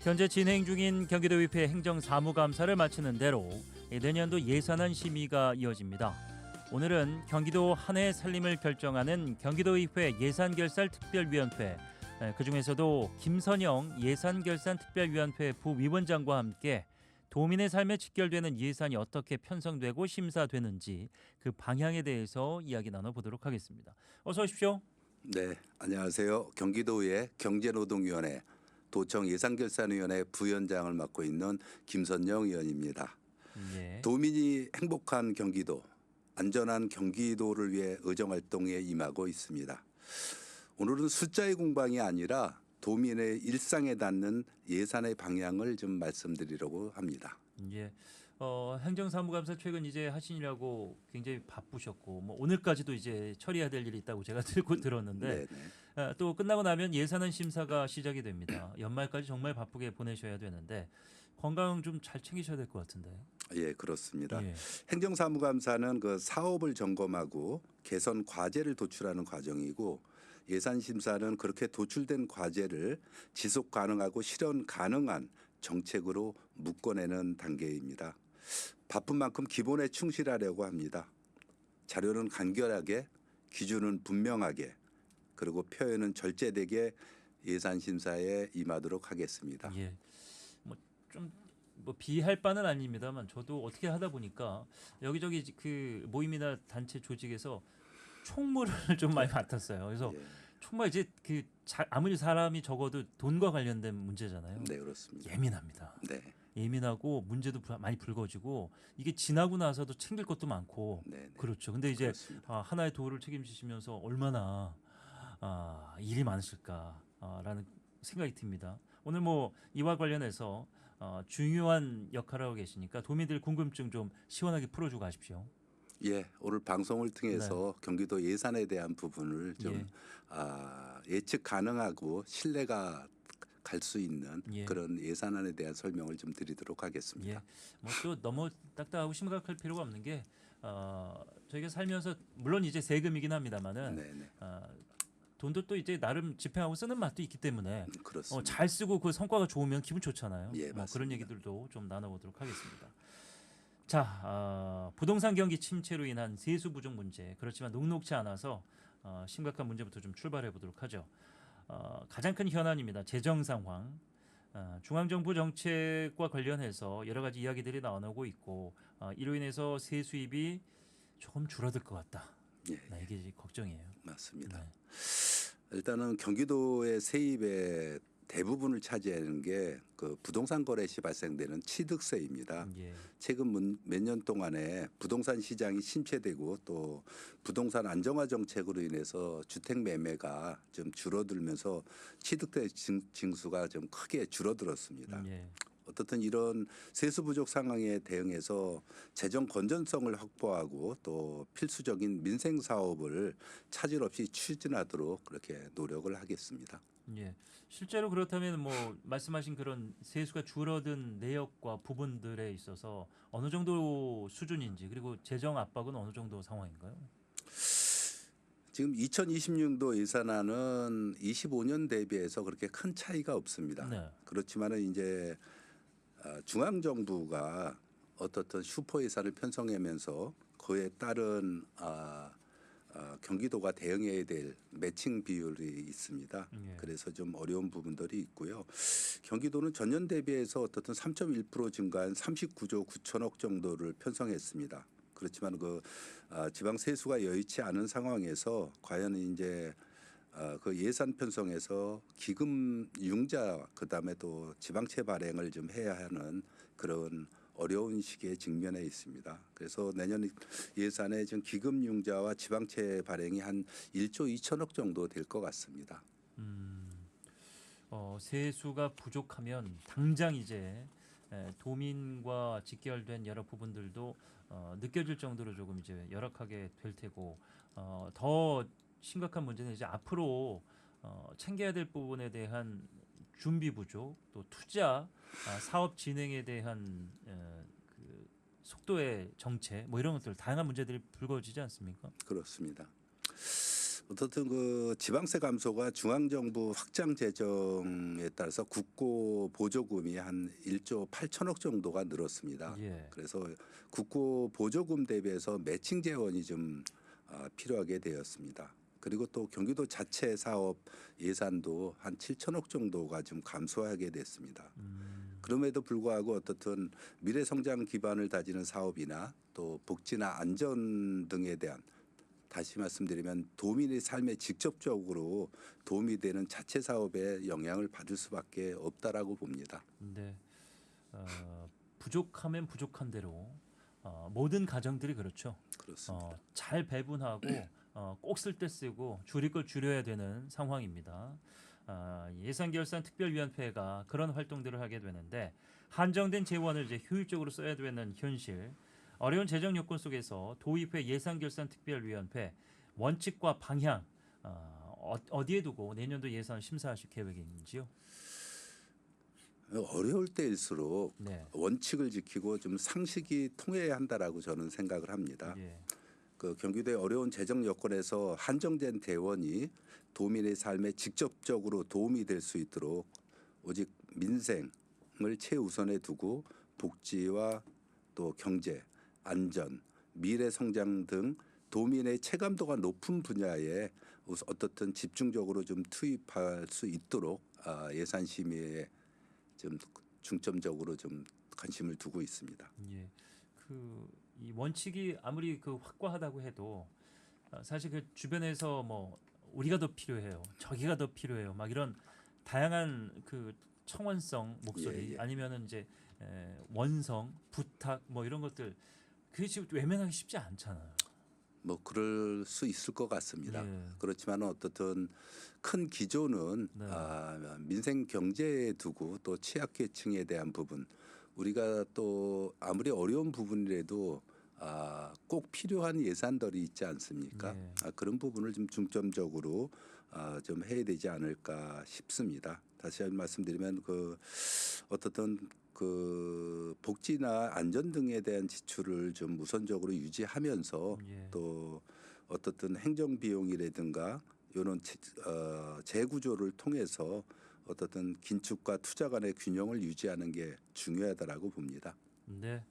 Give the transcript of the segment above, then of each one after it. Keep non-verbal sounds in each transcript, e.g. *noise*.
현재 진행 중인 경기도 의회 행정사무감사를 마치는 대로 내년도 예산안 심의가 이어집니다. 오늘은 경기도 한 해 살림을 결정하는 경기도의회 예산결산특별위원회 그 중에서도 김선영 예산결산특별위원회 부위원장과 함께 도민의 삶에 직결되는 예산이 어떻게 편성되고 심사되는지 그 방향에 대해서 이야기 나눠보도록 하겠습니다. 어서 오십시오. 네, 안녕하세요. 경기도의 경제노동위원회 도청 예산결산위원회 부위원장을 맡고 있는 김선영 의원입니다. 예. 도민이 행복한 경기도, 안전한 경기도를 위해 의정 활동에 임하고 있습니다. 오늘은 숫자의 공방이 아니라 도민의 일상에 닿는 예산의 방향을 좀 말씀드리려고 합니다. 예. 어, 행정사무감사 최근 이제 하시느라고 굉장히 바쁘셨고 뭐 오늘까지도 이제 처리해야 될 일이 있다고 제가 *laughs* 들고 들었는데 네, 아, 또 끝나고 나면 예산안 심사가 시작이 됩니다. 연말까지 정말 바쁘게 보내셔야 되는데 건강 좀 잘 챙기셔야 될 것 같은데요. 예, 그렇습니다. 예. 행정사무감사는 그 사업을 점검하고 개선 과제를 도출하는 과정이고 예산 심사는 그렇게 도출된 과제를 지속 가능하고 실현 가능한 정책으로 묶어내는 단계입니다. 바쁜 만큼 기본에 충실하려고 합니다. 자료는 간결하게, 기준은 분명하게, 그리고 표현은 절제되게 예산 심사에 임하도록 하겠습니다. 예. 뭐좀 뭐 비할 바는 아닙니다만 저도 어떻게 하다 보니까 여기저기 그 모임이나 단체 조직에서 총무를 *laughs* 좀 많이 맡았어요. 그래서 예. 정말 이제 그 자, 아무리 사람이 적어도 돈과 관련된 문제잖아요. 네, 그렇습니다. 예민합니다. 네, 예민하고 문제도 불- 많이 불거지고 이게 지나고 나서도 챙길 것도 많고 네, 네. 그렇죠. 근데 이제. 아, 하나의 도를 책임지시면서 얼마나 아, 일이 많으실까라는 생각이 듭니다. 오늘 뭐 이와 관련해서 어, 중요한 역할을 하고 계시니까 도민들 궁금증 좀 시원하게 풀어주고 가십시오. 예, 오늘 방송을 통해서 경기도 예산에 대한 부분을 좀 네. 예. 아, 예측 가능하고 신뢰가 갈 수 있는 예. 그런 예산안에 대한 설명을 좀 드리도록 하겠습니다. 예. 뭐또 너무 딱딱하고 심각할 필요가 없는 게 어, 저희가 살면서 물론 이제 세금이긴 합니다만은 네, 네, 어, 돈도 또 이제 나름 집행하고 쓰는 맛도 있기 때문에 음, 어. 잘 쓰고 그 성과가 좋으면 기분 좋잖아요. 예, 뭐. 그런 얘기들도 좀 나눠보도록 하겠습니다. 자, 어, 부동산 경기 침체로 인한 세수 부족 문제 그렇지만 녹록지 않아서 어, 심각한 문제부터 좀 출발해 보도록 하죠. 어, 가장 큰 현안입니다. 재정 상황. 어, 중앙정부 정책과 관련해서 여러 가지 이야기들이 나오고 있고 어, 이로 인해서 세 수입이 조금 줄어들 것 같다. 예, 네, 이게 걱정이에요. 맞습니다. 네. 일단은 경기도의 세입의 대부분을 차지하는 게 그 부동산 거래 시 발생되는 취득세입니다. 예. 최근 몇 년 동안에 부동산 시장이 침체되고 또 부동산 안정화 정책으로 인해서 주택 매매가 좀 줄어들면서 취득세 징- 징수가 좀 크게 줄어들었습니다. 예. 어떻든 이런 세수 부족 상황에 대응해서 재정 건전성을 확보하고 또 필수적인 민생 사업을 차질 없이 추진하도록 그렇게 노력을 하겠습니다. 예. 실제로 그렇다면 뭐 말씀하신 그런 세수가 줄어든 내역과 부분들에 있어서 어느 정도 수준인지 그리고 재정 압박은 어느 정도 상황인가요? 지금 2026도 예산안은 25년 대비해서 그렇게 큰 차이가 없습니다. 네. 그렇지만은 이제 아, 중앙 정부가 어떻든 슈퍼 예산을 편성하면서 그에 따른 아, 아, 경기도가 대응해야 될 매칭 비율이 있습니다. 예. 그래서 좀 어려운 부분들이 있고요. 경기도는 전년 대비해서 어떻든 3.1% 증가한 39조 9천억 정도를 편성했습니다. 그렇지만 그 아, 지방 세수가 여의치 않은 상황에서 과연 이제 어, 그 예산 편성에서 기금 융자 그다음에 또 지방채 발행을 좀 해야 하는 그런 어려운 시기에 직면해 있습니다. 그래서 내년 예산에 지금 기금 융자와 지방채 발행이 한 1조 2천억 정도 될 것 같습니다. 어, 세수가 부족하면 당장 이제 에, 도민과 직결된 여러 부분들도 어, 느껴질 정도로 조금 이제 열악하게 될 테고 어, 더 심각한 문제는 이제 앞으로 어, 챙겨야 될 부분에 대한 준비 부족, 또 투자, 아, 사업 진행에 대한 에, 그 속도의 정체, 뭐 이런 것들 다양한 문제들이 불거지지 않습니까? 그렇습니다. 어떻든 그 지방세 감소가 중앙정부 확장 재정에 따라서 국고 보조금이 한 1조 8천억 정도가 늘었습니다. 예. 그래서 국고 보조금 대비해서 매칭 재원이 좀 아, 필요하게 되었습니다. 그리고 또 경기도 자체 사업 예산도 한 7천억 정도가 좀 감소하게 됐습니다. 음, 그럼에도 불구하고 어떻든 미래 성장 기반을 다지는 사업이나 또 복지나 안전 등에 대한 다시 말씀드리면 도민의 삶에 직접적으로 도움이 되는 자체 사업에 영향을 받을 수밖에 없다라고 봅니다. 네. 어, 부족하면 부족한 대로 어, 모든 가정들이 그렇죠. 그렇습니다. 어, 잘 배분하고 어, 꼭 쓸 때 쓰고 줄일 걸 줄여야 되는 상황입니다. 아, 예산결산 특별위원회가 그런 활동들을 하게 되는데 한정된 재원을 이제 효율적으로 써야 되는 현실, 어려운 재정 여건 속에서 도의회 예산결산 특별위원회 원칙과 방향 어, 어디에 두고 내년도 예산 심사하실 계획인지요? 어려울 때일수록 네. 원칙을 지키고 좀 상식이 통해야 한다라고 저는 생각을 합니다. 예. 그 경기도의 어려운 재정 여건에서 한정된 대원이 도민의 삶에 직접적으로 도움이 될 수 있도록 오직 민생을 최우선에 두고 복지와 또 경제, 안전, 미래 성장 등 도민의 체감도가 높은 분야에 어떻든 집중적으로 좀 투입할 수 있도록 아, 예산 심의에 좀 중점적으로 좀 관심을 두고 있습니다. 예. 그 이 원칙이 아무리 그 확고하다고 해도 어, 사실 그 주변에서 뭐 우리가 더 필요해요. 저기가 더 필요해요. 막 이런 다양한 그 청원성 목소리 예, 예. 아니면은 이제 에, 원성 부탁 뭐 이런 것들 그게 지금 외면하기 쉽지 않잖아요. 뭐 그럴 수 있을 것 같습니다. 예. 그렇지만 어떻든 큰 기조는 네. 아, 민생 경제에 두고 또 취약계층에 대한 부분 우리가 또 아무리 어려운 부분이라도 아, 꼭 필요한 예산들이 있지 않습니까? 네. 아, 그런 부분을 좀 중점적으로 아, 좀 해야 되지 않을까 싶습니다. 다시 한번 말씀드리면 그 어떻든 그 복지나 안전 등에 대한 지출을 좀 우선적으로 유지하면서 예. 또 어떻든 행정 비용이라든가 이런 재, 어, 재구조를 통해서 어떻든 긴축과 투자 간의 균형을 유지하는 게 중요하다라고 봅니다. 네.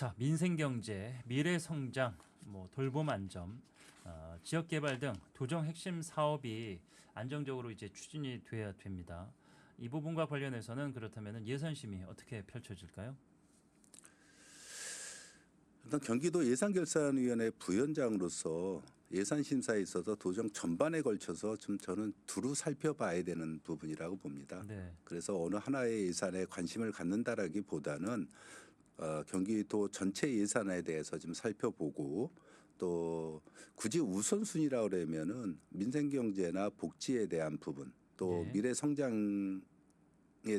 자 민생 경제, 미래 성장, 뭐 돌봄 안전, 어, 지역 개발 등 도정 핵심 사업이 안정적으로 이제 추진이 돼야 됩니다. 이 부분과 관련해서는 그렇다면 예산 심의 어떻게 펼쳐질까요? 일단 경기도 예산결산위원회 부위원장으로서 예산 심사에 있어서 도정 전반에 걸쳐서 좀 저는 두루 살펴봐야 되는 부분이라고 봅니다. 네. 그래서 어느 하나의 예산에 관심을 갖는다라기보다는 어, 경기도 전체 예산에 대해서 좀 살펴보고 또 굳이 우선순위라 그러면은 민생 경제나 복지에 대한 부분 또 네. 미래 성장에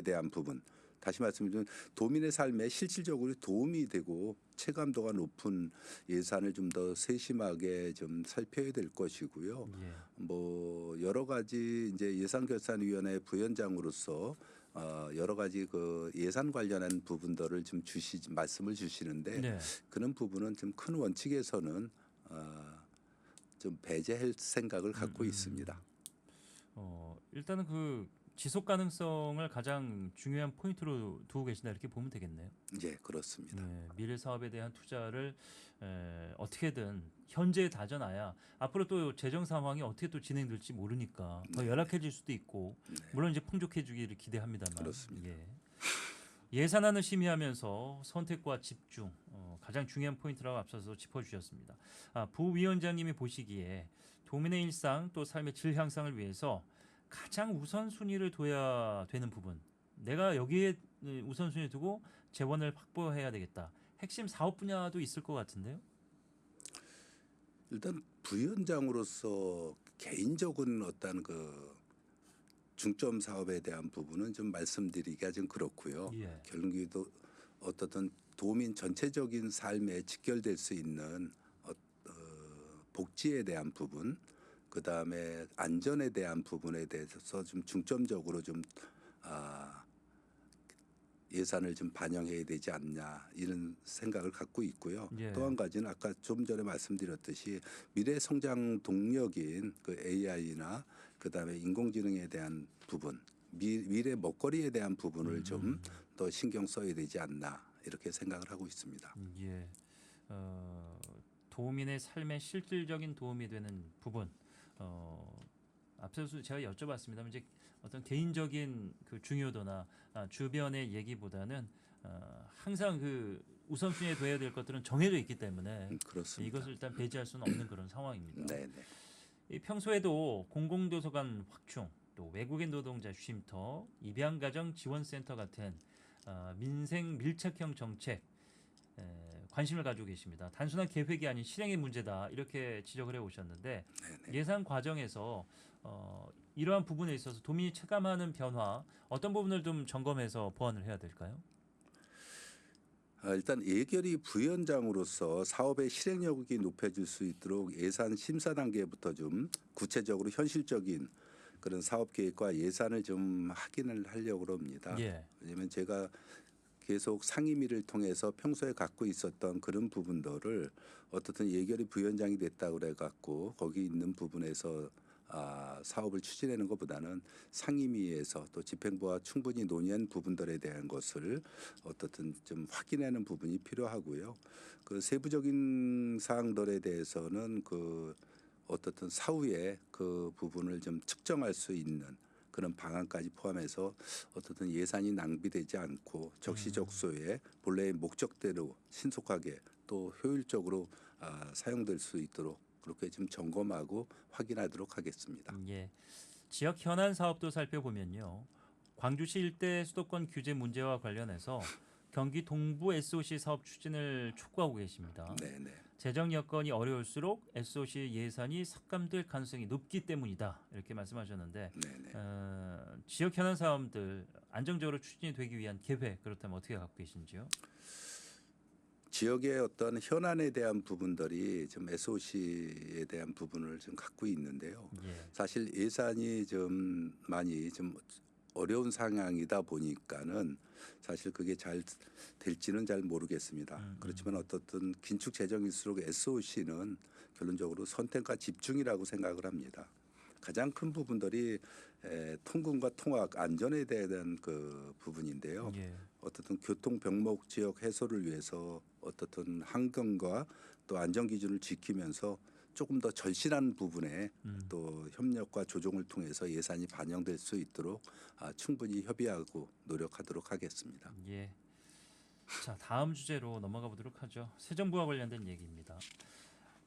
대한 부분 다시 말씀드리면 도민의 삶에 실질적으로 도움이 되고 체감도가 높은 예산을 좀 더 세심하게 좀 살펴야 될 것이고요. 예. 뭐 여러 가지 이제 예산결산위원회 부위원장으로서 어 여러 가지 그 예산 관련한 부분들을 좀 주시 말씀을 주시는데 네. 그런 부분은 좀 큰 원칙에서는 어 좀 배제할 생각을 갖고 음, 음. 있습니다. 어, 일단은 그 지속 가능성을 가장 중요한 포인트로 두고 계신다 이렇게 보면 되겠네요. 예, 그렇습니다. 네, 미래 사업에 대한 투자를 에, 어떻게든 현재에 다져놔야 앞으로 또 재정 상황이 어떻게 또 진행될지 모르니까 더 열악해질 수도 있고 네. 물론 이제 풍족해지기를 기대합니다만 그렇습니다. 예. 예산안을 심의하면서 선택과 집중 어, 가장 중요한 포인트라고 앞서서 짚어주셨습니다. 아, 부위원장님이 보시기에 도민의 일상 또 삶의 질 향상을 위해서 가장 우선순위를 둬야 되는 부분 내가 여기에 음, 우선순위 두고 재원을 확보해야 되겠다. 핵심 사업 분야도 있을 것 같은데요. 일단 부위원장으로서 개인적인 어떤 그 중점 사업에 대한 부분은 좀 말씀드리기가 좀 그렇고요. 예. 경기도 어떻든 도민 전체적인 삶에 직결될 수 있는 어, 어, 복지에 대한 부분, 그 다음에 안전에 대한 부분에 대해서 좀 중점적으로 좀 아, 예산을 좀 반영해야 되지 않냐 이런 생각을 갖고 있고요. 예. 또한 가지는 아까 좀 전에 말씀드렸듯이 미래 성장 동력인 그 AI나 그 다음에 인공지능에 대한 부분, 미, 미래 먹거리에 대한 부분을 음. 좀더 신경 써야 되지 않나 이렇게 생각을 하고 있습니다. 예. 어, 도민의 삶에 실질적인 도움이 되는 부분. 어, 앞서서 제가 여쭤봤습니다만 이제 어떤 개인적인 그 중요도나 아, 주변의 얘기보다는 어, 항상 그 우선순위에 둬야 될 것들은 정해져 있기 때문에 음, 그렇습니다. 이것을 일단 배제할 수는 없는 그런 상황입니다. 네, 네. 이 평소에도 공공도서관 확충, 또 외국인 노동자 쉼터, 입양가정 지원센터 같은 어, 민생 밀착형 정책 에, 관심을 가지고 계십니다. 단순한 계획이 아닌 실행의 문제다 이렇게 지적을 해 오셨는데 네, 예산 과정에서 어, 이러한 부분에 있어서 도민이 체감하는 변화 어떤 부분을 좀 점검해서 보완을 해야 될까요? 아, 일단 예결위 부위원장으로서 사업의 실행력이 높여질 수 있도록 예산 심사 단계부터 좀 구체적으로 현실적인 그런 사업 계획과 예산을 좀 확인을 하려고 합니다. 예. 왜냐하면 제가 계속 상임위를 통해서 평소에 갖고 있었던 그런 부분들을 어떻든 예결위 부위원장이 됐다고 그래 갖고 거기 있는 부분에서 아, 사업을 추진하는 것보다는 상임위에서 또 집행부와 충분히 논의한 부분들에 대한 것을 어떻든 좀 확인하는 부분이 필요하고요. 그 세부적인 사항들에 대해서는 그 어떻든 사후에 그 부분을 좀 측정할 수 있는 그런 방안까지 포함해서 어떻든 예산이 낭비되지 않고 적시적소에 본래의 목적대로 신속하게 또 효율적으로 아, 사용될 수 있도록 그렇게 좀 점검하고 확인하도록 하겠습니다. 예. 지역 현안 사업도 살펴보면요. 광주시 일대 수도권 규제 문제와 관련해서 경기 동부 SOC 사업 추진을 촉구하고 계십니다. 네, 네. 재정 여건이 어려울수록 SOC 예산이 삭감될 가능성이 높기 때문이다. 이렇게 말씀하셨는데. 어, 지역 현안 사업들 안정적으로 추진이 되기 위한 계획 그렇다면 어떻게 갖고 계신지요? 지역의 어떤 현안에 대한 부분들이 좀 SOC에 대한 부분을 좀 갖고 있는데요. 예. 사실 예산이 좀 많이 좀 어려운 상황이다 보니까는 사실 그게 잘 될지는 잘 모르겠습니다. 음, 음. 그렇지만 어떻든 긴축 재정일수록 SOC는 결론적으로 선택과 집중이라고 생각을 합니다. 가장 큰 부분들이 에, 통근과 통학 안전에 대한 그 부분인데요. 예. 어떻든 교통 병목 지역 해소를 위해서 어떻든 환경과 또 안전 기준을 지키면서 조금 더 절실한 부분에 음. 또 협력과 조정을 통해서 예산이 반영될 수 있도록 아, 충분히 협의하고 노력하도록 하겠습니다. 예. 자 다음 주제로 넘어가 보도록 하죠. 새 정부와 관련된 얘기입니다.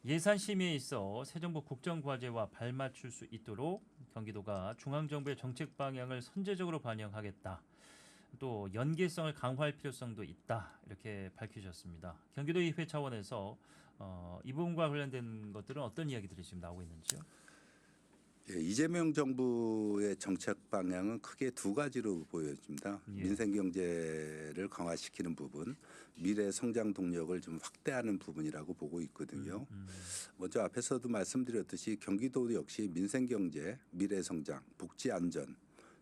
예산 심의에 있어 새 정부 국정 과제와 발맞출 수 있도록 경기도가 중앙 정부의 정책 방향을 선제적으로 반영하겠다. 또 연계성을 강화할 필요성도 있다 이렇게 밝히셨습니다. 경기도 의회 차원에서 어, 이 부분과 관련된 것들은 어떤 이야기들이 지금 나오고 있는지요? 예, 이재명 정부의 정책 방향은 크게 두 가지로 보여집니다. 예. 민생 경제를 강화시키는 부분, 미래 성장 동력을 좀 확대하는 부분이라고 보고 있거든요. 음, 먼저 앞에서도 말씀드렸듯이 경기도 역시 민생 경제, 미래 성장, 복지 안전,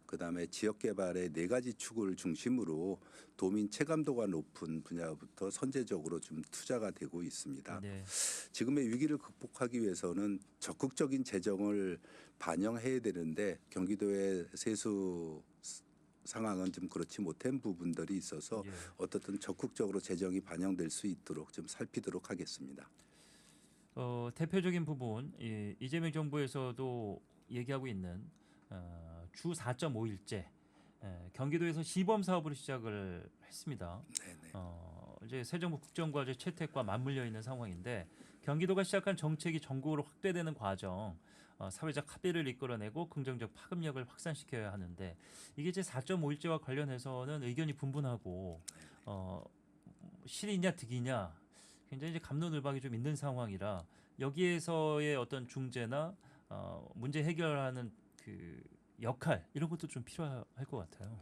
그다음에 지역 개발의 네 가지 축을 중심으로 도민 체감도가 높은 분야부터 선제적으로 좀 투자가 되고 있습니다. 네. 지금의 위기를 극복하기 위해서는 적극적인 재정을 반영해야 되는데 경기도의 세수 상황은 좀 그렇지 못한 부분들이 있어서 예. 어떻든 적극적으로 재정이 반영될 수 있도록 좀 살피도록 하겠습니다. 어, 대표적인 부분 이, 이재명 정부에서도 얘기하고 있는 어, 주 4.5일제 예, 경기도에서 시범 사업으로 시작을 했습니다. 네네. 어, 이제 새 정부 국정과제 채택과 맞물려 있는 상황인데 경기도가 시작한 정책이 전국으로 확대되는 과정, 어, 사회적 합의를 이끌어내고 긍정적 파급력을 확산시켜야 하는데 이게 이제 4.5일제와 관련해서는 의견이 분분하고 어, 실이냐 득이냐 굉장히 이제 감론을박이 좀 있는 상황이라 여기에서의 어떤 중재나 어, 문제 해결하는 그 역할 이런 것도 좀 필요할 것 같아요.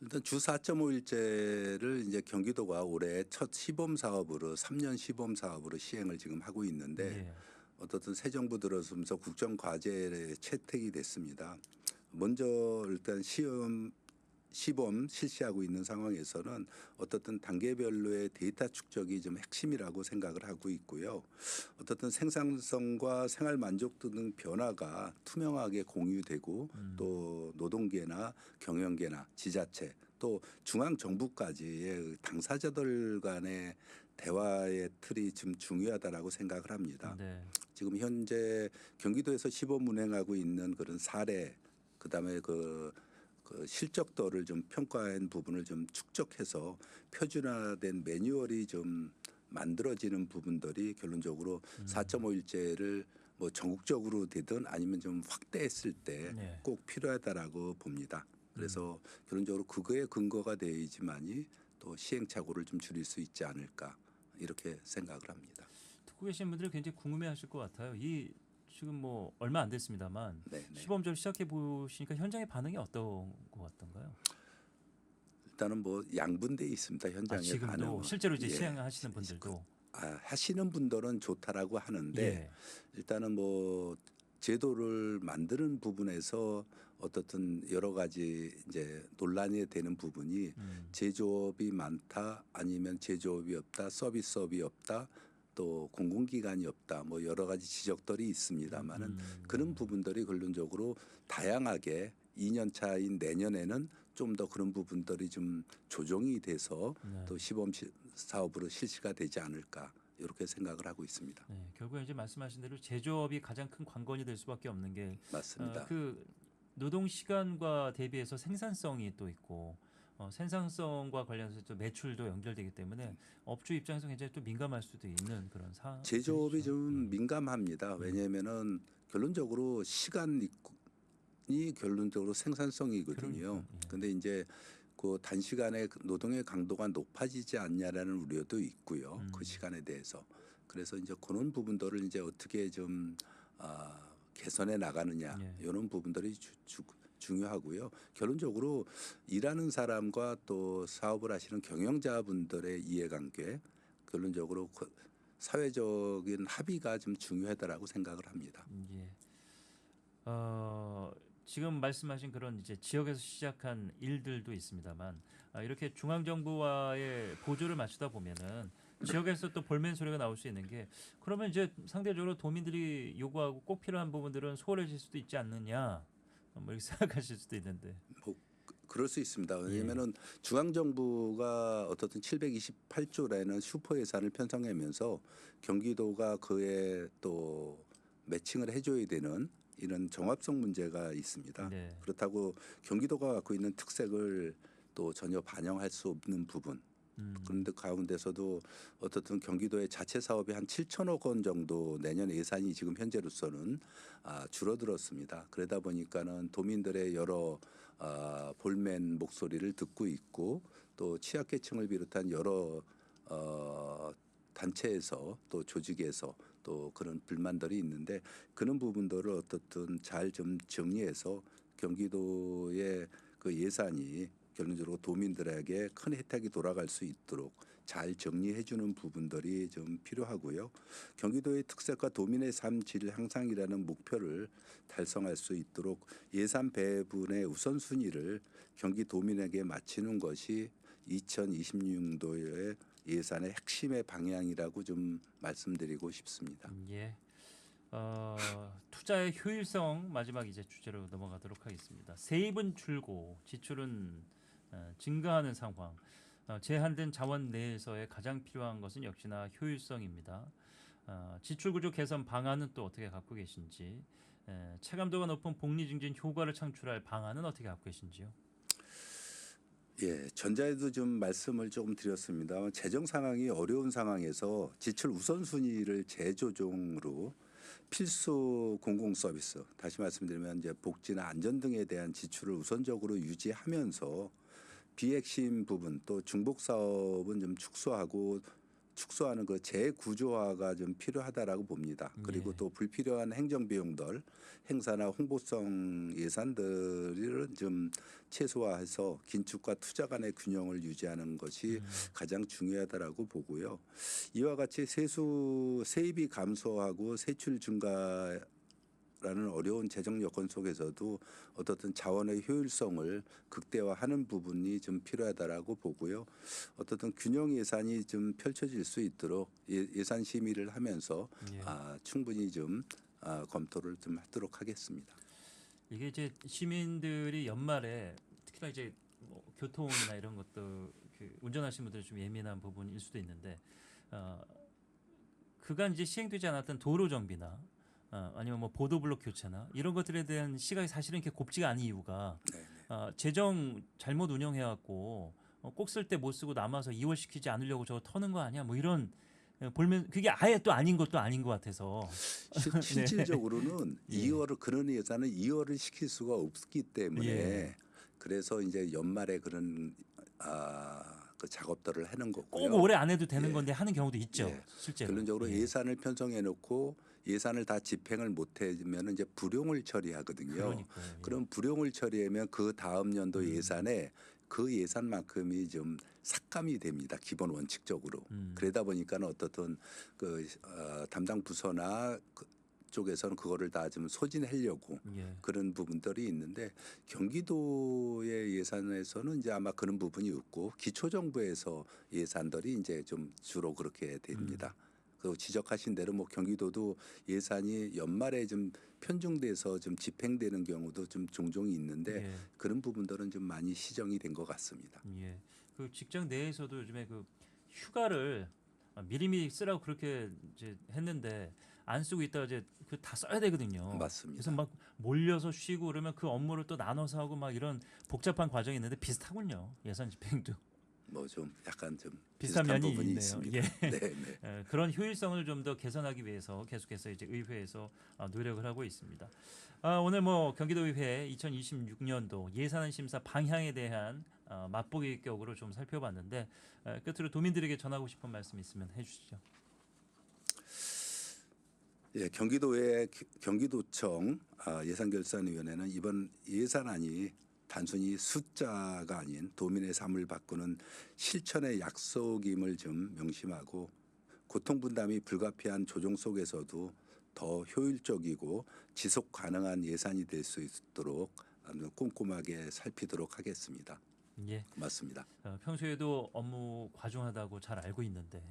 일단 주 4.5일제를 이제 경기도가 올해 첫 시범 사업으로 3년 시범 사업으로 시행을 지금 하고 있는데 예. 어떻든 새 정부 들어서면서 국정 과제에 채택이 됐습니다. 먼저 일단 시험 시범 실시하고 있는 상황에서는 어떻든 단계별로의 데이터 축적이 좀 핵심이라고 생각을 하고 있고요. 어떻든 생산성과 생활 만족도 등 변화가 투명하게 공유되고 음. 또 노동계나 경영계나 지자체 또 중앙 정부까지의 당사자들 간의 대화의 틀이 좀 중요하다라고 생각을 합니다. 네. 지금 현재 경기도에서 시범 운행하고 있는 그런 사례 그다음에 그, 그 실적도를 좀 평가한 부분을 좀 축적해서 표준화된 매뉴얼이 좀 만들어지는 부분들이 결론적으로 음. 4.5일제를 뭐 전국적으로 되든 아니면 좀 확대했을 때 네. 꼭 필요하다라고 봅니다. 그래서 음. 결론적으로 그거에 근거가 되어야지만이 또 시행착오를 좀 줄일 수 있지 않을까 이렇게 생각을 합니다. 듣고 계신 분들이 굉장히 궁금해하실 것 같아요. 이 지금 뭐 얼마 안 됐습니다만 네, 네. 시범적으로 시작해 보시니까 현장의 반응이 어떤 것 같던가요? 일단은 뭐 양분돼 있습니다 아, 현장에 지금도 반응은. 실제로 이제 예. 시행하시는 분들도 아, 하시는 분들은 좋다라고 하는데 예. 일단은 뭐 제도를 만드는 부분에서 어떻든 여러 가지 이제 논란이 되는 부분이 음. 제조업이 많다 아니면 제조업이 없다 서비스업이 없다 또 공공기관이 없다 뭐 여러 가지 지적들이 있습니다만은 음. 그런 부분들이 결론적으로 다양하게 2년 차인 내년에는 좀 더 그런 부분들이 좀 조정이 돼서 네. 또 시범 시- 사업으로 실시가 되지 않을까 이렇게 생각을 하고 있습니다. 네, 결국에 이제 말씀하신 대로 제조업이 가장 큰 관건이 될 수밖에 없는 게 맞습니다. 어, 그 노동 시간과 대비해서 생산성이 또 있고 어, 생산성과 관련해서 또 매출도 연결되기 때문에 업주 입장에서 굉장히 또 민감할 수도 있는 그런 사. 제조업이. 좀 민감합니다. 왜냐하면은 결론적으로 시간이 결론적으로 생산성이거든요. 그러니까, 예. 이제 그 단시간에 노동의 강도가 높아지지 않냐라는 우려도 있고요. 음. 그 시간에 대해서. 그래서 이제 그런 부분들을 이제 어떻게 좀 아, 개선해 나가느냐 예. 이런 부분들이 주, 주, 중요하고요. 결론적으로 일하는 사람과 또 사업을 하시는 경영자분들의 이해관계 결론적으로 그 사회적인 합의가 좀 중요하다라고 생각을 합니다. 예. 어, 지금 말씀하신 그런 이제 지역에서 시작한 일들도 있습니다만 아, 이렇게 중앙 정부와의 보조를 맞추다 보면은 지역에서 또 볼멘 소리가 나올 수 있는 게 그러면 이제 상대적으로 도민들이 요구하고 꼭 필요한 부분들은 소홀해질 수도 있지 않느냐 뭐 이렇게 *laughs* 생각하실 수도 있는데 그럴 수 있습니다. 예. 왜냐하면은 중앙 정부가 어떻든 728조라는 슈퍼 예산을 편성하면서 경기도가 그에 또 매칭을 해줘야 되는 이런 정합성 문제가 있습니다. 네. 그렇다고 경기도가 갖고 있는 특색을 또 전혀 반영할 수 없는 부분. 음, 그런데 가운데서도 어떻든 경기도의 자체 사업이 한 7천억 원 정도 내년 예산이 지금 현재로서는 아, 줄어들었습니다. 그러다 보니까는 도민들의 여러 아, 볼멘 목소리를 듣고 있고 또 취약계층을 비롯한 여러 어, 단체에서 또 조직에서 또 그런 불만들이 있는데 그런 부분들을 어떻든 잘 좀 정리해서 경기도의 그 예산이 결론적으로 도민들에게 큰 혜택이 돌아갈 수 있도록 잘 정리해 주는 부분들이 좀 필요하고요. 경기도의 특색과 도민의 삶 질 향상이라는 목표를 달성할 수 있도록 예산 배분의 우선순위를 경기 도민에게 맞추는 것이 2026년도의 예산의 핵심의 방향이라고 좀 말씀드리고 싶습니다. 예. 어, 투자의 효율성 마지막 이제 주제로 넘어가도록 하겠습니다. 세입은 줄고 지출은 어, 증가하는 상황. 어, 제한된 자원 내에서의 가장 필요한 것은 역시나 효율성입니다. 어, 지출 구조 개선 방안은 또 어떻게 갖고 계신지, 에, 체감도가 높은 복리 증진 효과를 창출할 방안은 어떻게 갖고 계신지요? 예, 전자에도 좀 말씀을 조금 드렸습니다. 재정 상황이 어려운 상황에서 지출 우선순위를 재조정으로 필수 공공 서비스, 다시 말씀드리면 이제 복지나 안전 등에 대한 지출을 우선적으로 유지하면서 비핵심 부분 또 중복 사업은 좀 축소하고 축소하는 그 재구조화가 좀 필요하다라고 봅니다. 그리고 예. 또 불필요한 행정 비용들, 행사나 홍보성 예산들을 좀 최소화해서 긴축과 투자 간의 균형을 유지하는 것이 가장 중요하다라고 보고요. 이와 같이 세수 세입이 감소하고 세출 증가를 라는 어려운 재정 여건 속에서도 어떻든 자원의 효율성을 극대화하는 부분이 좀 필요하다라고 보고요. 어떻든 균형 예산이 좀 펼쳐질 수 있도록 예, 예산 심의를 하면서 예. 아, 충분히 좀 아, 검토를 좀 하도록 하겠습니다. 이게 이제 시민들이 연말에 특히나 이제 뭐 교통이나 이런 것도 그 운전하시는 분들이 좀 예민한 부분일 수도 있는데 어, 그간 이제 시행되지 않았던 도로 정비나 어, 아니면 뭐 보도블록 교체나 이런 것들에 대한 시각이 사실은 이렇게 곱지가 않은 이유가 네, 네. 어, 재정 잘못 운영해갖고 어, 꼭쓸 때 못 쓰고 남아서 이월시키지 않으려고 저거 터는 거 아니야? 뭐 이런 어, 볼면 그게 아예 또 아닌 것도 아닌 것 같아서 실- 실질적으로는 *laughs* 예. 이월을 그런 예산은 이월을 시킬 수가 없기 때문에 예. 그래서 이제 연말에 그런 아, 그 작업들을 하는 거고요. 꼭 올해 안 해도 되는 예. 건데 하는 경우도 있죠. 예. 실제로. 결론적으로 예. 예산을 편성해 놓고 예산을 다 집행을 못 해면 이제 불용을 처리하거든요. 그러니까요. 예. 그럼 불용을 처리하면 그 다음 연도 음. 예산에 그 예산만큼이 좀 삭감이 됩니다. 기본 원칙적으로. 음. 그러다 보니까는 어떻든 그 어, 담당 부서나 그 쪽에서는 그거를 다 좀 소진하려고 예. 그런 부분들이 있는데 경기도의 예산에서는 이제 아마 그런 부분이 없고 기초정부에서 예산들이 이제 좀 주로 그렇게 됩니다. 음. 그 지적하신 대로 뭐 경기도도 예산이 연말에 좀 편중돼서 좀 집행되는 경우도 좀 종종 있는데 예. 그런 부분들은 좀 많이 시정이 된 것 같습니다. 예. 그 직장 내에서도 요즘에 그 휴가를 아, 미리미리 쓰라고 그렇게 이제 했는데 안 쓰고 있다가 이제 그 다 써야 되거든요. 맞습니다. 그래서 막 몰려서 쉬고 그러면 그 업무를 또 나눠서 하고 막 이런 복잡한 과정이 있는데 비슷하군요. 예산 집행도 뭐 좀 약간 좀 비슷한 면이 부분이 있네요. 있습니다. 예. *laughs* 네, 네. 에, 그런 효율성을 좀 더 개선하기 위해서 계속해서 이제 의회에서 아, 노력을 하고 있습니다. 아, 오늘 뭐 경기도의회 2026년도 예산안 심사 방향에 대한 아, 맛보기 격으로 좀 살펴봤는데 에, 끝으로 도민들에게 전하고 싶은 말씀 있으면 해주시죠. 예, 경기도의 기- 경기도청 아, 예산결산위원회는 이번 예산안이 단순히 숫자가 아닌 도민의 삶을 바꾸는 실천의 약속임을 좀 명심하고 고통 분담이 불가피한 조정 속에서도 더 효율적이고 지속 가능한 예산이 될 수 있도록 꼼꼼하게 살피도록 하겠습니다. 예. 고맙습니다. 어, 평소에도 업무 과중하다고 잘 알고 있는데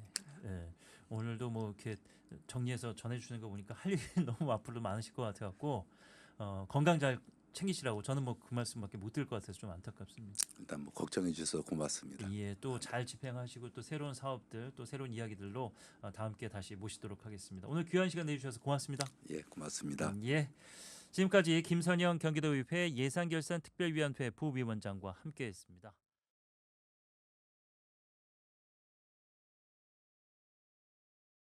예, 오늘도 뭐 이렇게 정리해서 전해주시는 거 보니까 할 일이 *laughs* 너무 앞으로 많으실 것 같아갖고 어, 건강 잘 챙기시라고 저는 뭐 그 말씀밖에 못 드릴 것 같아서 좀 안타깝습니다. 일단 뭐 걱정해 주셔서 고맙습니다. 예, 또 잘 집행하시고 또 새로운 사업들 또 새로운 이야기들로 어, 다음 기회에 다시 모시도록 하겠습니다. 오늘 귀한 시간 내주셔서 고맙습니다. 예, 고맙습니다. 음, 예. 지금까지 김선영 경기도의회 예산결산특별위원회 부위원장과 함께했습니다.